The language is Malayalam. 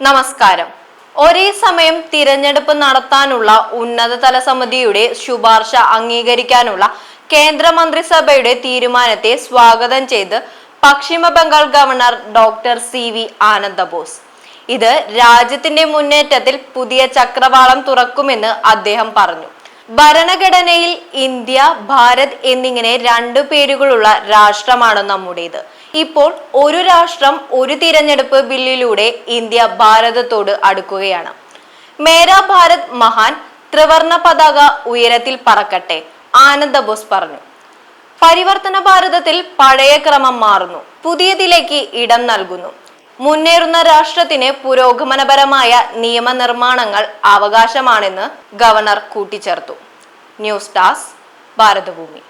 നമസ്കാരം. ഒരേ സമയം തിരഞ്ഞെടുപ്പ് നടത്താനുള്ള ഉന്നതതല സമിതിയുടെ ശുപാർശ അംഗീകരിക്കാനുള്ള കേന്ദ്ര മന്ത്രിസഭയുടെ തീരുമാനത്തെ സ്വാഗതം ചെയ്ത് Paschima Bengal governor doctor C V Anandabose. ഇത് രാജ്യത്തിന്റെ മുന്നേറ്റത്തിൽ പുതിയ ചക്രവാളം തുറക്കുമെന്ന് അദ്ദേഹം പറഞ്ഞു. ഭരണഘടനയിൽ ഇന്ത്യ ഭാരത് എന്നിങ്ങനെ രണ്ടു പേരുകളുള്ള രാഷ്ട്രമാണ് നമ്മുടേത്. ഇപ്പോൾ ഒരു രാഷ്ട്രം ഒരു തിരഞ്ഞെടുപ്പ് ബില്ലിലൂടെ ഇന്ത്യ ഭാരതത്തോട് അടുക്കുകയാണ്. മേരാ ഭാരത് മഹാൻ ത്രിവർണ പതാക ഉയരത്തിൽ പറക്കട്ടെ ആനന്ദ ബോസ് പറഞ്ഞു. പരിവർത്തന ഭാരതത്തിൽ പഴയ ക്രമം മാറുന്നു പുതിയതിലേക്ക് ഇടം നൽകുന്നു. മുന്നേറുന്ന രാഷ്ട്രത്തിന് പുരോഗമനപരമായ നിയമനിർമ്മാണങ്ങൾ അവകാശമാണെന്ന് ഗവർണർ കൂട്ടിച്ചേർത്തു. ന്യൂസ് ഡാസ് ഭാരതഭൂമി.